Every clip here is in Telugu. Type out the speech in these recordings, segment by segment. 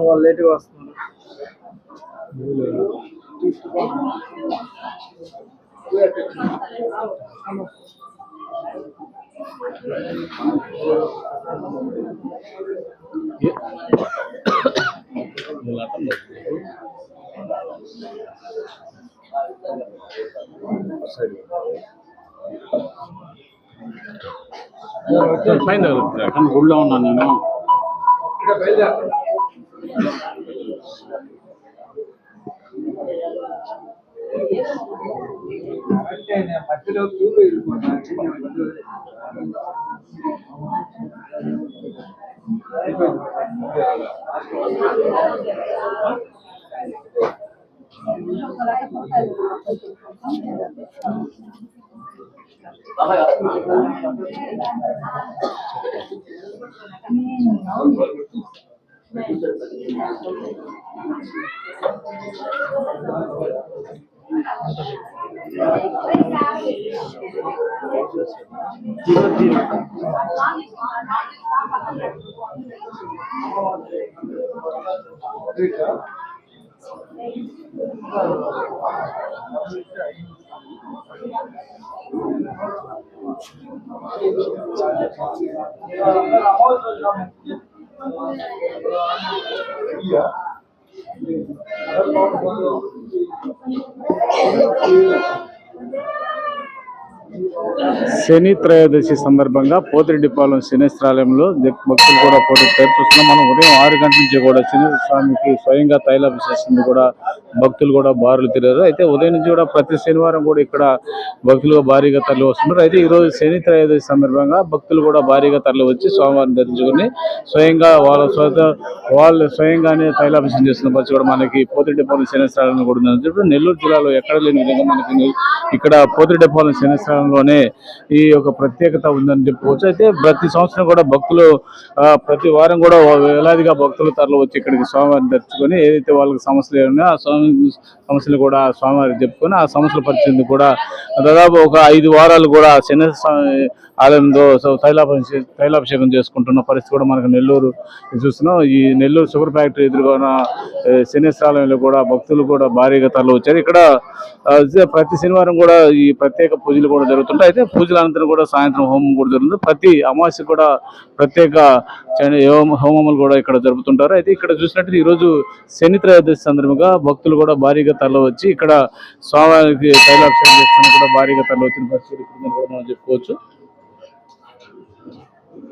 already was పైన తగులుతుంది కానీ గుడిలో ఉన్నాను నేను creo que uno y el Thank you. Yeah. Tranquilo. శని త్రయోదశి సందర్భంగా పోతిరెడ్డిపాలెం శనేశ్వరాలయంలో భక్తులు కూడా పోటీ చూస్తున్నాం. మనం ఉదయం ఆరు గంటల నుంచి కూడా శనేశ్వర స్వామికి స్వయంగా తైలాభిషేకం కూడా భక్తులు కూడా బారులు తిరిగారు. అయితే ఉదయం నుంచి కూడా ప్రతి శనివారం కూడా ఇక్కడ భక్తులు భారీగా తరలి వస్తున్నారు. అయితే ఈరోజు శని త్రయోదశి సందర్భంగా భక్తులు కూడా భారీగా తరలి వచ్చి స్వామివారిని దర్శించుకుని స్వయంగా వాళ్ళ స్వత వాళ్ళు స్వయంగానే తైలాభిషేకం చేస్తున్న పరిస్థితి కూడా మనకి పోతిరెడ్డిపాలెం శనేశ్వరాలయం కూడా నెల్లూరు జిల్లాలో ఎక్కడ లేని విధంగా మనకి ఇక్కడ పోతిరెడ్డిపాలెం శనేశ్వరంలోనే ఈ యొక్క ప్రత్యేకత ఉందని చెప్పుకోవచ్చు. అయితే ప్రతి సంవత్సరం కూడా భక్తులు ప్రతి వారం కూడా వేలాదిగా భక్తులు తరలి వచ్చి ఇక్కడికి స్వామివారిని దర్శించుకొని ఏదైతే వాళ్ళకి సమస్యలు ఉన్నాయో ఆ స్వామి సమస్యలు కూడా స్వామివారికి చెప్పుకొని ఆ సమస్యలు పరిచింది కూడా దాదాపు ఒక ఐదు వారాలు కూడా శని స్వామి ఆలయంలో సో- తైలాభిషేకం తైలాభిషేకం చేసుకుంటున్న పరిస్థితి కూడా మనకు నెల్లూరు చూస్తున్నాం. ఈ నెల్లూరు షుగర్ ఫ్యాక్టరీ ఎదురుగా శనేశ్వరాలయంలో కూడా భక్తులు కూడా భారీగా తరలి వచ్చారు ఇక్కడ ప్రతి శనివారం కూడా ఈ ప్రత్యేక పూజలు కూడా జరుగుతుంటాయి. అయితే పూజల అనంతరం కూడా సాయంత్రం హోమం కూడా జరుగుతుంది. ప్రతి అమావాస్య కూడా ప్రత్యేక హోమ- హోమములు కూడా ఇక్కడ జరుపుతుంటారు. అయితే ఇక్కడ చూసినట్టు ఈ రోజు శని త్రయోదశి సందర్భంగా భక్తులు కూడా భారీగా తరలివచ్చి ఇక్కడ స్వామివారికి తైలాభిషేకం చేసుకుని కూడా భారీగా తరలి వచ్చిన పరిస్థితి మనం చెప్పుకోవచ్చు.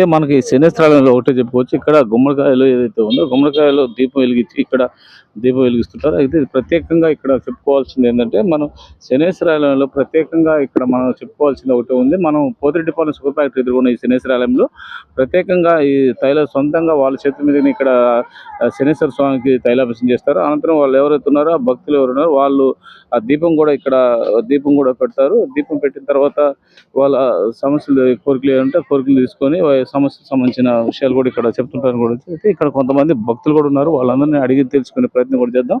అయితే మనకి శనేశ్వరాలయంలో ఒకటే చెప్పుకోవచ్చు. ఇక్కడ గుమ్మడికాయలు ఏదైతే ఉందో గుమ్మడికాయలో దీపం వెలిగించి ఇక్కడ దీపం వెలిగిస్తుంటారు. అయితే ప్రత్యేకంగా ఇక్కడ చెప్పుకోవాల్సింది ఏంటంటే మనం శనేశ్వరాలయంలో ప్రత్యేకంగా ఇక్కడ మనం చెప్పుకోవాల్సింది ఒకటి ఉంది. మనం పోతిరెడ్డిపాలెం సూపర్ ఫ్యాక్టరీ ఎదుర్కొన్న ఈ శనేశ్వరాలయంలో ప్రత్యేకంగా ఈ తైల సొంతంగా వాళ్ళ చేతి మీద ఇక్కడ శనేశ్వర స్వామికి తైలాభిషం చేస్తారు. అనంతరం వాళ్ళు ఎవరైతే ఉన్నారో ఆ భక్తులు ఎవరు ఉన్నారో వాళ్ళు ఆ దీపం కూడా ఇక్కడ దీపం కూడా పెడతారు. దీపం పెట్టిన తర్వాత వాళ్ళ సమస్యలు కోరికలు ఏమంటే కోరికలు తీసుకొని సమస్యకు సంబంధించిన విషయాలు కూడా ఇక్కడ చెప్తుంటారు కూడా అయితే ఇక్కడ కొంతమంది భక్తులు కూడా ఉన్నారు. వాళ్ళందరినీ అడిగి తెలుసుకునే ప్రయత్నం కూడా చేద్దాం.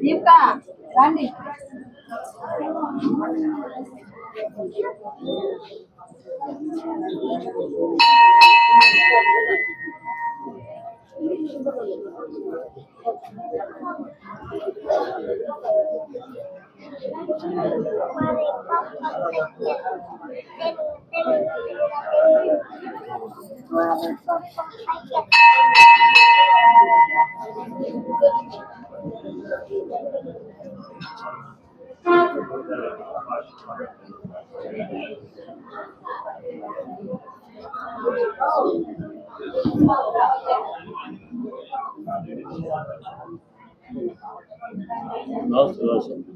దీపిక రండి. Nossa, nossa.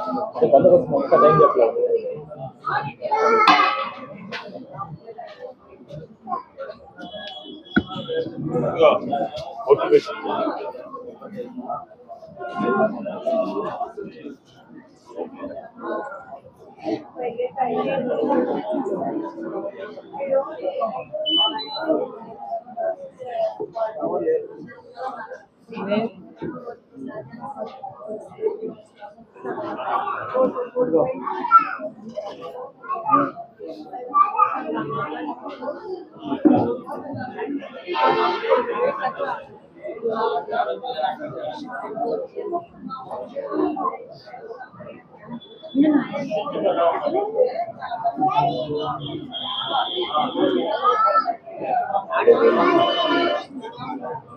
पंद्रह मिनट का टाइम जब लगता है ハイエースの人たちは、この人たちの皆さん